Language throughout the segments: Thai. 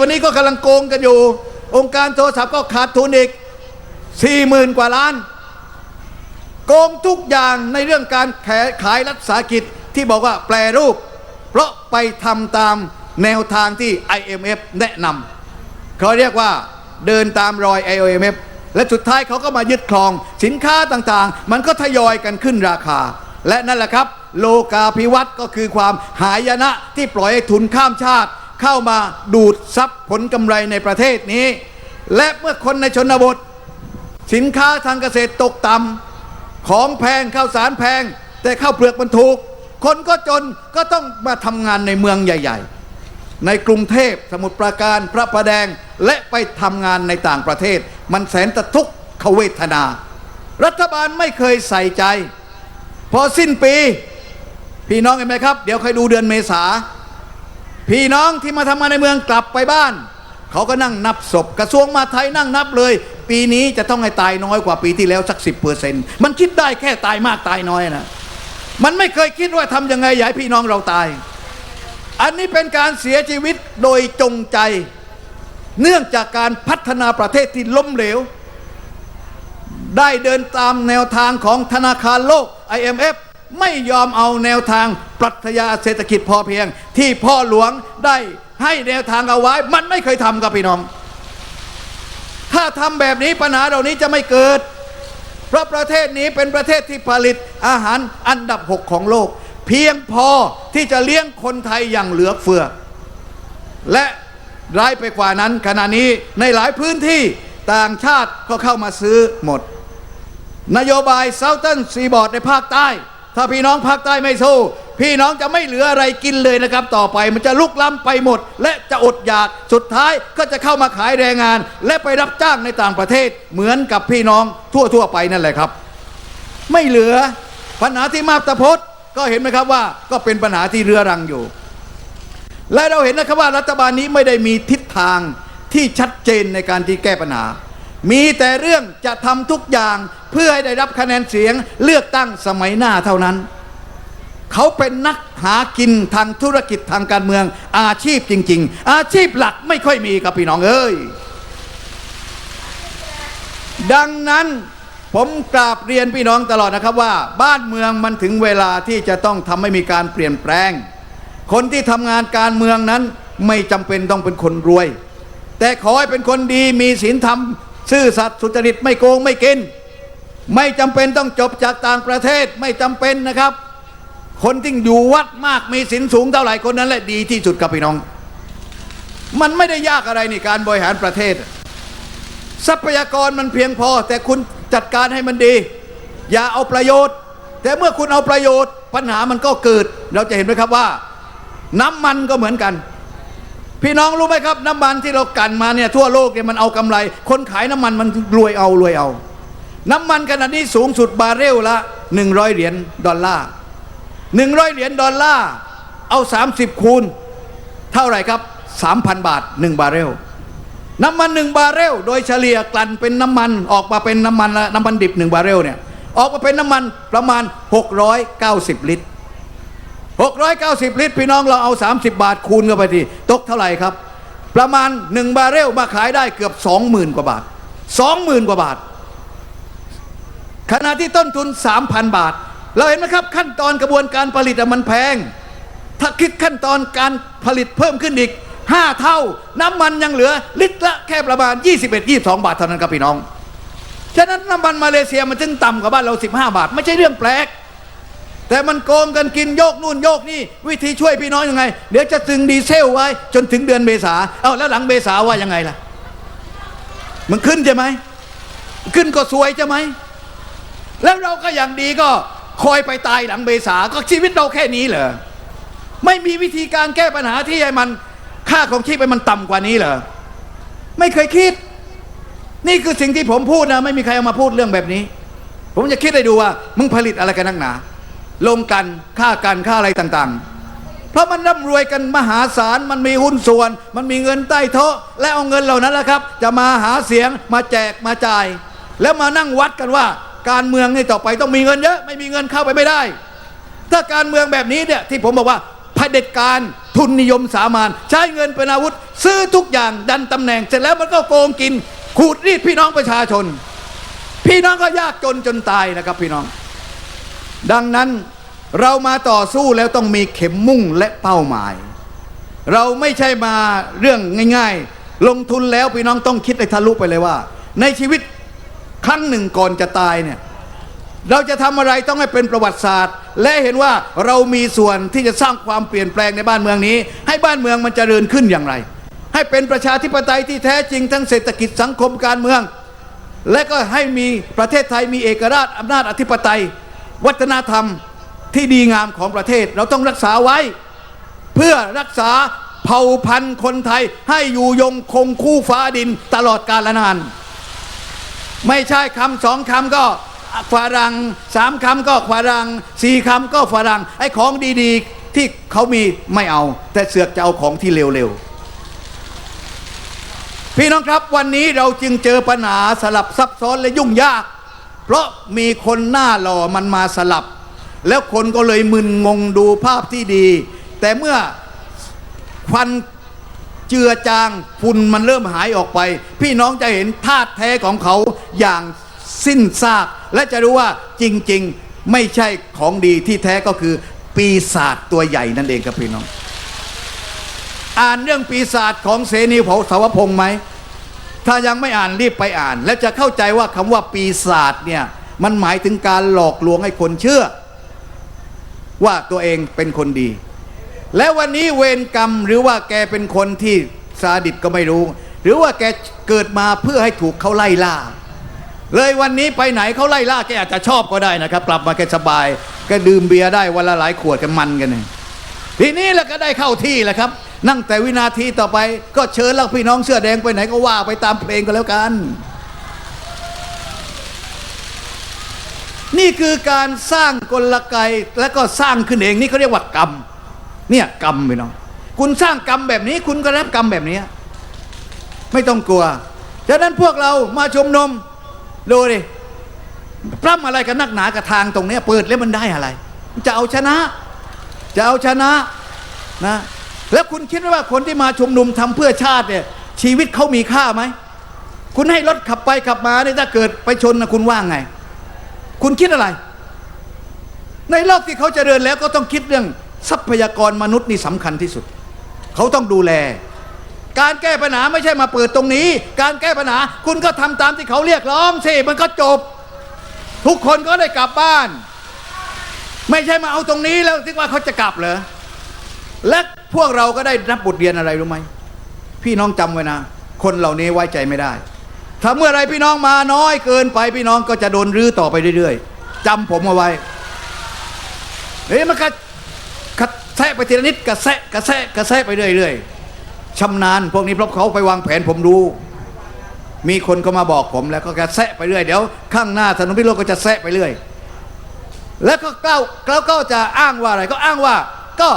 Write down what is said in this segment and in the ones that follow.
วันนี้ก็กำลังโกงกันอยู่ องค์การโทรศัพท์ก็ขาดทุนอีกสี่หมื่นกว่าล้าน โกงทุกอย่างในเรื่องการขายขายรัฐสาหกิจที่บอกว่าแปลรูป เพราะไปทำตามแนวทางที่ IMF แนะนำเขาเรียกว่าเดินตามรอย IMF และสุดท้ายเขาก็มายึดครองสินค้าต่างๆ มันก็ทยอยกันขึ้นราคา และนั่นแหละครับ โลกาภิวัตน์ก็คือความหายนะที่ปล่อยให้ทุนข้ามชาติ เข้ามาดูดซับผลกำไรในประเทศนี้ และเมื่อคนในชนบท สินค้าทางเกษตรตกต่ำของแพงข้าวสารแพง แต่ข้าวเปลือกมันถูก คนก็จนก็ต้องมาทำงานในเมืองใหญ่ ๆ ในกรุงเทพสมุทรปราการพระประแดงและไปทำงานในต่างประเทศ มันแสนตะทุกขเวทนา รัฐบาลไม่เคยใส่ใจ พอสิ้นปี พี่น้องเห็นไหมครับ เดี๋ยวใครดูเดือนเมษา พี่น้องที่มาทำงานในเมืองกลับไปบ้าน เขาก็นั่งนับศพ กระทรวงมาไทยนั่งนับเลย ปีนี้จะต้องให้ตายน้อยกว่าปีที่แล้วสักสิบเปอร์เซ็นต์มันคิดได้แค่ตายมากตายน้อยนะมันไม่เคยคิดว่าทำยังไงอยากให้พี่น้องเราตาย อันนี้เป็นการเสียชีวิตโดยจงใจ เนื่องจากการพัฒนาประเทศที่ล้มเหลว ได้เดินตามแนวทางของธนาคารโลก IMF ไม่ยอมเอาแนวทางปรัชญาเศรษฐกิจพอเพียง ที่พ่อหลวงได้ให้แนวทางเอาไว้ มันไม่เคยทำกับพี่น้อง ถ้าทำแบบนี้ปัญหาเหล่านี้จะไม่เกิด เพราะประเทศนี้เป็นประเทศที่ผลิตอาหารอันดับ6ของโลก เพียงพอที่จะเลี้ยงคนไทยอย่างเหลือเฟือ และร้ายไปกว่านั้น ขณะนี้ในหลายพื้นที่ต่างชาติก็เข้ามาซื้อหมด นโยบายเซา t ์ r n ซีบอร์ดในภาคใต้ ถ้าพี่น้องภาคใต้ไม่สู้ พี่น้องจะไม่เหลืออะไรกินเลยนะครับ ต่อไปมันจะลุกล้ำไปหมด และจะอดอยากสุดท้ายก็จะเข้ามาขายแรงงาน และไปรับจ้างในต่างประเทศ เหมือนกับพี่น้องทั่วๆไปนั่นแหละครับ ไม่เหลือปัญหาที่มาบตาพดก็เห็นไหมครับว่าก็เป็นปัญหาที่เรื้อรังอยู่ และเราเห็นนะครับว่ารัฐบาลนี้ไม่ได้มีทิศทางที่ชัดเจนในการที่แก้ปัญหา มีแต่เรื่องจะทำทุกอย่างเพื่อให้ได้รับคะแนนเสียงเลือกตั้งสมัยหน้าเท่านั้น เขาเป็นนักหากินทางธุรกิจทางการเมือง อาชีพจริง ๆ อาชีพหลักไม่ค่อยมีครับพี่น้องเอ้ย ดังนั้นผมกราบเรียนพี่น้องตลอดนะครับว่า บ้านเมืองมันถึงเวลาที่จะต้องทำให้มีการเปลี่ยนแปลง คนที่ทำงานการเมืองนั้นไม่จำเป็นต้องเป็นคนรวย แต่ขอให้เป็นคนดีมีศีลธรรม ซื่อสัตย์สุจริตไม่โกงไม่กิน ไม่จำเป็นต้องจบจากต่างประเทศไม่จำเป็นนะครับ คนที่อยู่วัดมากมีศีลสูงเท่าไหร่คนนั้นแหละดีที่สุดครับพี่น้อง มันไม่ได้ยากอะไรในการบริหารประเทศ ทรัพยากรมันเพียงพอ แต่คุณจัดการให้มันดี อย่าเอาประโยชน์ แต่เมื่อคุณเอาประโยชน์ ปัญหามันก็เกิด เราจะเห็นไหมครับว่า น้ำมันก็เหมือนกัน พี่น้องรู้ไหมครับ น้ำมันที่เรากันมาเนี่ยทั่วโลกเนี่ยมันเอากำไร คนขายน้ำมันมันรวยเอารวยเอา น้ำมันขนาดนี้สูงสุดบาเรลละ 100 เหรียญดอลลาร์100 เหรียญดอลลาร์เอา 30 คูณ เท่าไหร่ครับ 3,000 บาท 1 บาเรลน้ำมันหนึ่งบาเรลโดยเฉลี่ยกลั่นเป็นน้ำมันออกมาเป็นน้ำมันน้ำมันดิบหนึ่งบาเรลเนี่ยออกมาเป็นน้ำมันประมาณ 690 ลิตร 690 ลิตร พี่น้องเราเอา 30 บาทคูณเข้าไปทีตกเท่าไหร่ครับ ประมาณ 1 บาร์เรลมาขายได้เกือบ 20,000 กว่าบาท 20,000 กว่าบาท ขณะที่ต้นทุน 3,000 บาท เราเห็นไหมครับ ขั้นตอนกระบวนการผลิตมันแพง ถ้าคิดขั้นตอนการผลิตเพิ่มขึ้นอีก 5 เท่า น้ำมันยังเหลือลิตรละแค่ประมาณ 21-22 บาทเท่านั้นครับพี่น้องฉะนั้นน้ำมันมาเลเซียมันจึงต่ำกว่าบ้านเรา 15 บาท ไม่ใช่เรื่องแปลก แต่มันโกงกันกินโยกนู่นโยกนี่ วิธีช่วยพี่น้องยังไง เดี๋ยวจะตึงดีเซลไว้ จนถึงเดือนเมษาเอาแล้วหลังเมษาว่ายังไงล่ะ มันขึ้นใช่ไหมขึ้นก็สวยใช่ไหมแล้วเราก็อย่างดีก็คอยไปตายหลังเมษาก็ชีวิตเราแค่นี้เหรอไม่มีวิธีการแก้ปัญหาที่ให้มันค่าของชีพให้มันต่ำกว่านี้เหรอไม่เคยคิด นี่คือสิ่งที่ผมพูดนะ ไม่มีใครเอามาพูดเรื่องแบบนี้ ผมจะคิดให้ดูว่า มึงผลิตอะไรกันนักหนา ลงกันค่ากันค่าอะไรต่างๆ เพราะมันร่ำรวยกันมหาศาลมันมีหุ้นส่วน มันมีเงินใต้โต๊ะและเอาเงินเหล่านั้นแหละครับ จะมาหาเสียงมาแจกมาจ่าย แล้วมานั่งวัดกันว่า การเมืองนี่ต่อไปต้องมีเงินเยอะไม่มีเงินเข้าไปไม่ได้ ถ้าการเมืองแบบนี้เนี่ยที่ผมบอกว่าเผด็จการทุนนิยมสามัญใช้เงินเป็นอาวุธ ซื้อทุกอย่างดันตำแหน่ง เสร็จแล้วมันก็โกงกินขูดรีดพี่น้องประชาชน พี่น้องก็ยากจนจนตายนะครับพี่น้อง ดังนั้นเรามาต่อสู้แล้วต้องมีเข็มมุ่งและเป้าหมาย เราไม่ใช่มาเรื่องง่าย ๆ ลงทุนแล้วพี่น้องต้องคิดให้ทะลุไปเลยว่า ในชีวิตครั้งหนึ่งก่อนจะตายเนี่ยเราจะทำอะไรต้องให้เป็นประวัติศาสตร์ และเห็นว่าเรามีส่วนที่จะสร้างความเปลี่ยนแปลงในบ้านเมืองนี้ ให้บ้านเมืองมันจเจริญขึ้นอย่างไร ให้เป็นประชาธิปไตยที่แท้จริงทั้งเศรษฐกิจสังคมการเมือง และก็ให้มีประเทศไทยมีเอกราชอำนาจอธิปไตย วัฒนธรรมที่ดีงามของประเทศ เราต้องรักษาไว้ เพื่อรักษาเผ่าพันธุ์คนไทยให้อยู่ยงคงคู่ฟ้าดินตลอดกาลนาน ไม่ใช่คำสองคำก็ฝรั่งสามคำก็ฝรั่งสี่คำก็ฝรั่งไอ้ของดีๆที่เขามีไม่เอา แต่เสือกจะเอาของที่เร็วๆพี่น้องครับวันนี้เราจึงเจอปัญหาสลับซับซ้อนและยุ่งยาก เพราะมีคนหน้าหล่อมันมาสลับ แล้วคนก็เลยมึนงงดูภาพที่ดี แต่เมื่อควันเจือจางฝุ่นมันเริ่มหายออกไป พี่น้องจะเห็นธาตุแท้ของเขาอย่างสิ้นซาก และจะรู้ว่าจริง ๆ ไม่ใช่ของดีที่แท้ก็คือปีศาจตัวใหญ่นั่นเองครับพี่น้อง อ่านเรื่องปีศาจของเสนีเผาสาวพงษ์ไหม ถ้ายังไม่อ่านรีบไปอ่าน และจะเข้าใจว่าคำว่าปีศาจเนี่ยมันหมายถึงการหลอกลวงให้คนเชื่อ ว่าตัวเองเป็นคนดี และวันนี้เวรกรรมหรือว่าแกเป็นคนที่ซาดิสก็ไม่รู้ หรือว่าแกเกิดมาเพื่อให้ถูกเขาไล่ล่า เลยวันนี้ไปไหนเขาไล่ล่าแกอาจจะชอบก็ได้นะครับ กลับมาแกสบายแกดื่มเบียร์ได้วันละหลายขวดกันมันกันเนี่ยทีนี้แล้วก็ได้เข้าที่แหละครับ นั่งแต่วินาทีต่อไปก็เชิญล่าพี่น้องเสื้อแดงไปไหนก็ว่าไปตามเพลงก็แล้วกัน นี่คือการสร้างกลไกและก็สร้างขึ้นเองนี่เขาเรียกว่ากรรมเนี่ยกรรมไปน้องคุณสร้างกรรมแบบนี้ คุณก็รับกรรมแบบนี้ไม่ต้องกลัวฉะนั้นพวกเรามาชมนมดูดิปล้ำอะไรกันนักหนากับทางตรงนี้เปิดแล้วมันได้อะไร จะเอาชนะ จะเอาชนะนะ แล้วคุณคิดว่าคนที่มาชุมนุมทำเพื่อชาติเนี่ยชีวิตเขามีค่าไหม คุณให้รถขับไปขับมาเนี่ยถ้าเกิดไปชนนะคุณว่าไง คุณคิดอะไร ในโลกที่เขาจเจริญแล้วก็ต้องคิดเรื่องทรัพยากรมนุษย์นี่สำคัญที่สุด เขาต้องดูแล การแก้ปัญหาไม่ใช่มาเปิดตรงนี้ การแก้ปัญหา คุณก็ทำตามที่เขาเรียกร้องสิมันก็จบ ทุกคนก็ได้กลับบ้าน ไม่ใช่มาเอาตรงนี้แล้วคิดว่าเขาจะกลับเหรอและ พวกเราก็ได้รับบทเรียนอะไรรู้ไหมพี่น้องจำไว้นะ คนเหล่านี้ไว้ใจไม่ได้ ถ้าเมื่อไรพี่น้องมาน้อยเกินไปพี่น้องก็จะโดนรื้อต่อไปเรื่อยๆจำผมเอาไว้เฮ้ยมันก็กระแทะไปทีละนิดกระแทะกระแทะกระแทะไปเรื่อยๆชำนาญพวกนี้เพราะเขาไปวางแผนผมรู้มีคนก็มาบอกผมแล้วก็กระแทะไปเรื่อยเดี๋ยวข้างหน้าถนนพิโรจน์ก็จะแทะไปเรื่อย แล้วก็เก้าแล้วก็จะอ้างว่าอะไรก็อ้างว่าก็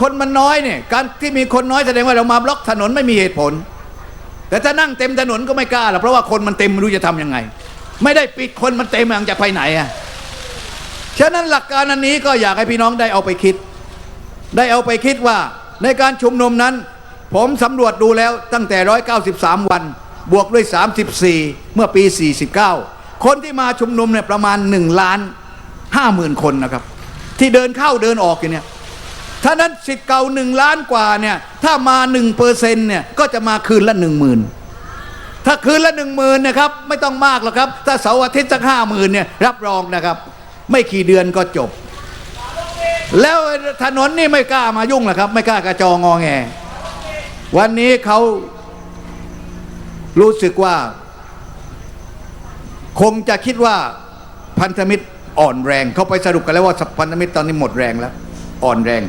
คนมันน้อยเนี่ยการที่มีคนน้อยแสดงว่าเรามาบล็อกถนนไม่มีเหตุผล แต่ถ้านั่งเต็มถนนก็ไม่กล้าหรอกเพราะว่าคนมันเต็มไม่รู้จะทำยังไง ไม่ได้ปิดคนมันเต็มมันจะไปไหนอะฉะนั้นหลักการอันนี้ก็อยากให้พี่น้องได้เอาไปคิด ได้เอาไปคิดว่าในการชุมนุมนั้น ผมสำรวจดูแล้วตั้งแต่ 193 วัน บวกด้วย 34 เมื่อปี 49 คนที่มาชุมนุมเนี่ยประมาณ 1 ล้าน5หมื่นคนนะครับ ที่เดินเข้าเดินออกอยู่เนี่ย ถ้านั้นสิทธิ์เก่า1ล้านกว่าเนี่ยถ้ามา1เปอร์เซ็นต์เนี่ยก็จะมาคืนละ1 0,000ถ้าคืนละหนึ่งหมื่นนะครับไม่ต้องมากหรอกครับ ถ้าเสาร์อาทิตย์สักห้าหมื่นเนี่ยรับรองนะครับ ไม่กี่เดือนก็จบ แล้วถนนนี่ไม่กล้ามายุ่งหรอกครับ ไม่กล้ากระจองงอแง วันนี้เขารู้สึกว่า คงจะคิดว่าพันธมิตรอ่อนแรง เขาไปสรุปกันแล้วว่าพันธมิตรตอนนี้หมดแรงแล้ว อ่อนแรง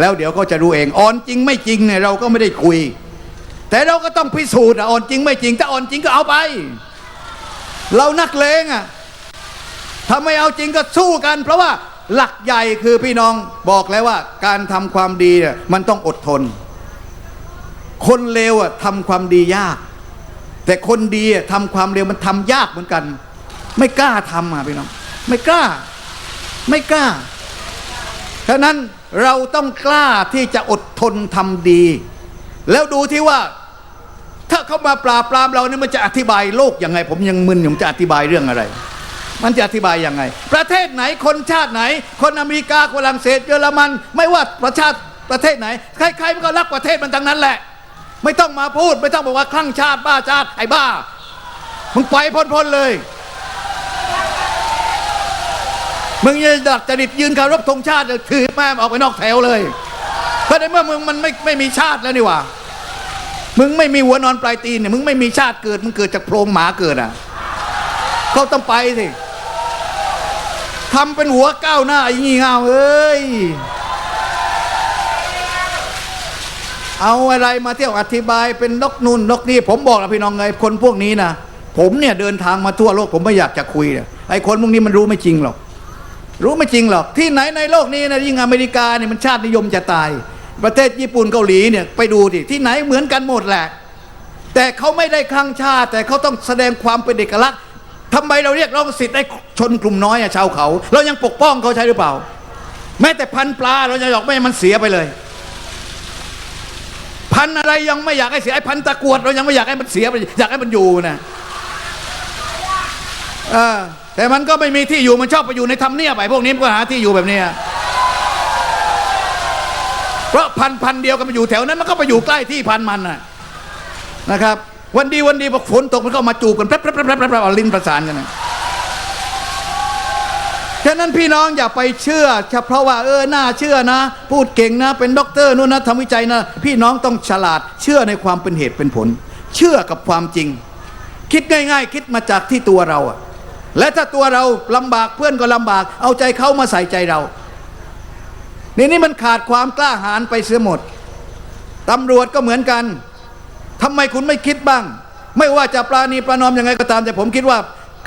แล้วเดี๋ยวก็จะรู้เองอ่อนจริงไม่จริงเนี่ยเราก็ไม่ได้คุย แต่เราก็ต้องพิสูจน์อ่อนจริงไม่จริง ถ้าอ่อนจริงก็เอาไป เรานักเลงอะถ้าไม่เอาจริงก็สู้กัน เพราะว่าหลักใหญ่คือพี่น้องบอกแล้วว่า การทำความดีเนี่ยมันต้องอดทน คนเลวอะทำความดียาก แต่คนดีอะทำความเลวมันทำยากเหมือนกัน ไม่กล้าทำอะพี่น้อง ไม่กล้า ไม่กล้า ฉะนั้นเราต้องกล้าที่จะอดทนทำดี แล้วดูที่ว่า ถ้าเขามาปราบปรามเราเนี่ยมันจะอธิบายโลกยังไง ผมยังมึนอยู่มันจะอธิบายเรื่องอะไร มันจะอธิบายยังไง ประเทศไหนคนชาติไหน คนอเมริกาฝรั่งเศสเยอรมัน ไม่ว่าประชาติประเทศไหนใครๆมันก็รักประเทศมันทั้งนั้นแหละ ไม่ต้องมาพูด ไม่ต้องบอกว่าคลั่งชาติบ้าชาติไอ้บ้ามึงไปพ้นๆเลย มึงอยังดักจริตยืนคารพธงชาติถือแม่ออกไปนอกแถวเลยเพราะในเมื่อมึงมันไม่ไม่มีชาติแล้วนี่หว่ามึงไม่มีหัวนอนปลายตีนเนี่ยมึงไม่มีชาติเกิด มึงเกิดจากโพรงหมาเกิดอะเขาต้องไปสิทำเป็นหัวก้าวหน้าไอ้งี่เง่าเอ้ยเอาอะไรมาเที่ยวอธิบายเป็นนกนุ่นนกนี่ผมบอกแล้วพี่น้องไงคนพวกนี้นะผมเนี่ยเดินทางมาทั่วโลกผมไม่อยากจะคุยเนี่ยไอ้คนพวกนี้มันรู้ไม่จริงหรอก รู้ไม่จริงหรอกที่ไหนในโลกนี้นะยิ่งอเมริกาเนี่ยมันชาตินิยมจะตาย ประเทศญี่ปุ่นเกาหลีเนี่ยไปดูดิที่ไหนเหมือนกันหมดแหละ แต่เขาไม่ได้คลั่งชาติ แต่เขาต้องแสดงความเป็นเอกลักษณ์ทำไมเราเรียกร้องสิทธิ์ให้ชนกลุ่มน้อยอะชาวเขา เรายังปกป้องเขาใช่หรือเปล่า แม้แต่พันปลาเราจะอยากไม่มันเสียไปเลย พันอะไรยังไม่อยากให้เสียไอ้พันตะกรวดเรายังไม่อยากให้มันเสียไปอยากให้มันอยู่นะเออ แต่มันก็ไม่มีที่อยู่มันชอบไปอยู่ในทำเนียบไอ้พวกนี้มันก็หาที่อยู่แบบเนี้ยเพราะพันพันเดียวกันมาอยู่แถวนั้นมันก็ไปอยู่ใกล้ที่พันมันน่ะนะครับ วันดีวันดีพอฝนตกมันก็มาจูบกันแป๊บแป๊บแป๊บแป๊บแป๊บเอาลิ้นประสานกันนะฉะนั้นพี่น้องอย่าไปเชื่อเฉพาะว่าเออน่าเชื่อนะ พูดเก่งนะ เป็นด็อกเตอร์นู่นนะทำวิจัยนะ พี่น้องต้องฉลาดเชื่อในความเป็นเหตุเป็นผล เชื่อกับความจริง คิดง่าย ๆ คิดมาจากที่ตัวเราอะ และถ้าตัวเราลำบากเพื่อนก็ลำบาก เอาใจเขามาใส่ใจเรานี่นี่มันขาดความกล้าหาญไปเสียหมดตำรวจก็เหมือนกันทำไมคุณไม่คิดบ้าง ไม่ว่าจะปราณีประนอมยังไงก็ตาม แต่ผมคิดว่า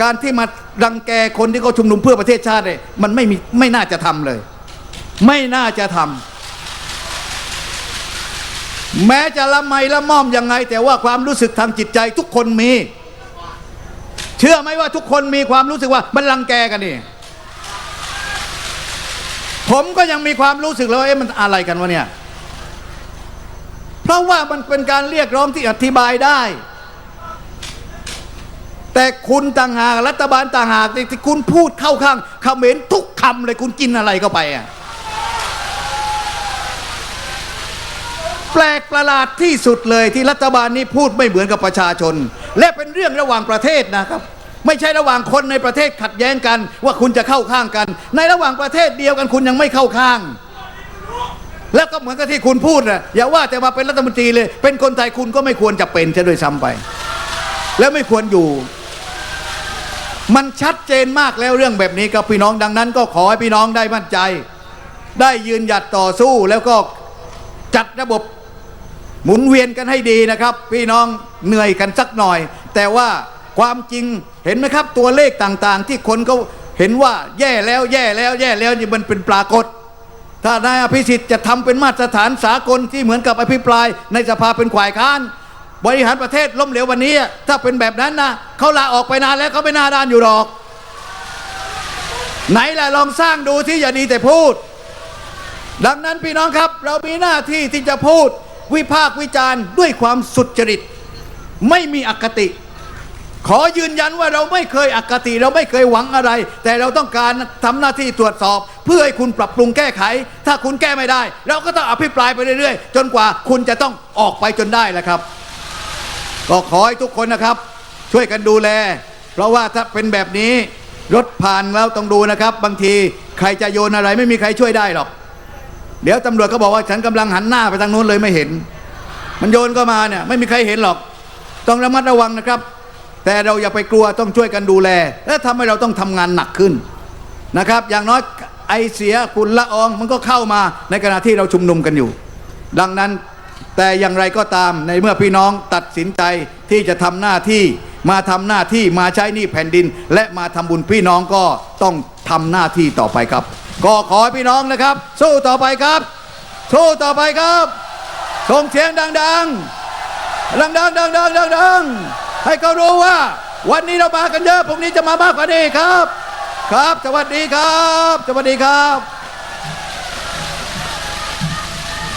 การที่มารังแกคนที่เขาชุมนุมเพื่อประเทศชาติเนี่ยมันไม่มีไม่น่าจะทำเลย ไม่น่าจะทำแม้จะละไมละม่อมยังไง แต่ว่าความรู้สึกทางจิตใจทุกคนมี เชื่อไหมว่าทุกคนมีความรู้สึกว่ามันรังแกกันนี่ ผมก็ยังมีความรู้สึกแล้วว่าเอ๊ะมันอะไรกันวะเนี่ย เพราะว่ามันเป็นการเรียกร้องที่อธิบายได้ แต่คุณต่างหากรัฐบาลต่างหากที่คุณพูดเข้าข้างเขมรทุกคำเลยคุณกินอะไรเข้าไปอะแปลกประหลาดที่สุดเลยที่รัฐบาลนี้พูดไม่เหมือนกับประชาชน และเป็นเรื่องระหว่างประเทศนะครับ ไม่ใช่ระหว่างคนในประเทศขัดแย้งกันว่าคุณจะเข้าข้างกัน ในระหว่างประเทศเดียวกันคุณยังไม่เข้าข้าง แล้วก็เหมือนกับที่คุณพูดนะอย่าว่าแต่มาเป็นรัฐมนตรีเลย เป็นคนไทยคุณก็ไม่ควรจะเป็นจะด้วยซ้ำไป แล้วไม่ควรอยู่ มันชัดเจนมากแล้วเรื่องแบบนี้กับพี่น้องดังนั้น ก็ขอให้พี่น้องได้มั่นใจ ได้ยืนหยัดต่อสู้แล้วก็จัดระบบ หมุนเวียนกันให้ดีนะครับ พี่น้องเหนื่อยกันสักหน่อย แต่ว่าความจริงเห็นไหมครับตัวเลขต่างๆ ที่คนเขาเห็นว่าแย่แล้วแย่แล้วแย่แล้วนี่มันเป็นปรากฏ ถ้านายอภิสิทธิ์จะทำเป็นมาตรฐานสากลที่เหมือนกับอภิปราย ในสภาเป็นขวายค้าน บริหารประเทศล้มเหลววันนี้ ถ้าเป็นแบบนั้นนะเขาลาออกไปนานแล้วเขาไม่น่าด้านอยู่หรอก ไหนล่ะลองสร้างดูที่อย่าดีแต่พูด ดังนั้นพี่น้องครับ เรามีหน้าที่ที่จะพูด วิพากษ์วิจารณ์ด้วยความสุจริต ไม่มีอคติ ขอยืนยันว่าเราไม่เคยอคติ เราไม่เคยหวังอะไร แต่เราต้องการทำหน้าที่ตรวจสอบ เพื่อให้คุณปรับปรุงแก้ไข ถ้าคุณแก้ไม่ได้ เราก็ต้องอภิปรายไปเรื่อยๆ จนกว่าคุณจะต้องออกไปจนได้แหละครับ ก็ขอให้ทุกคนนะครับ ช่วยกันดูแล เพราะว่าถ้าเป็นแบบนี้รถผ่านแล้วต้องดูนะครับ บางทีใครจะโยนอะไรไม่มีใครช่วยได้หรอก เดี๋ยวตำรวจก็บอกว่าฉันกำลังหันหน้าไปทางนู้นเลยไม่เห็น มันโยนก็มาเนี่ยไม่มีใครเห็นหรอก ต้องระมัดระวังนะครับ แต่เราอย่าไปกลัวต้องช่วยกันดูแล และทำให้เราต้องทำงานหนักขึ้นนะครับ อย่างน้อยไอเสียฝุ่นละอองมันก็เข้ามาในขณะที่เราชุมนุมกันอยู่ ดังนั้นแต่อย่างไรก็ตามในเมื่อพี่น้องตัดสินใจที่จะทำหน้าที่มาทำหน้าที่มาใช้หนี้แผ่นดิน และมาทำบุญพี่น้องก็ต้องทำหน้าที่ต่อไปครับ ก็ขอให้พี่น้องนะครับ สู้ต่อไปครับ สู้ต่อไปครับส่งเสียงดังๆดังๆดังๆดังๆให้เขารู้ว่า วันนี้เรามากันเยอะพรุ่งนี้จะมามากกว่านี้ครับ ครับ สวัสดีครับ สวัสดีครับ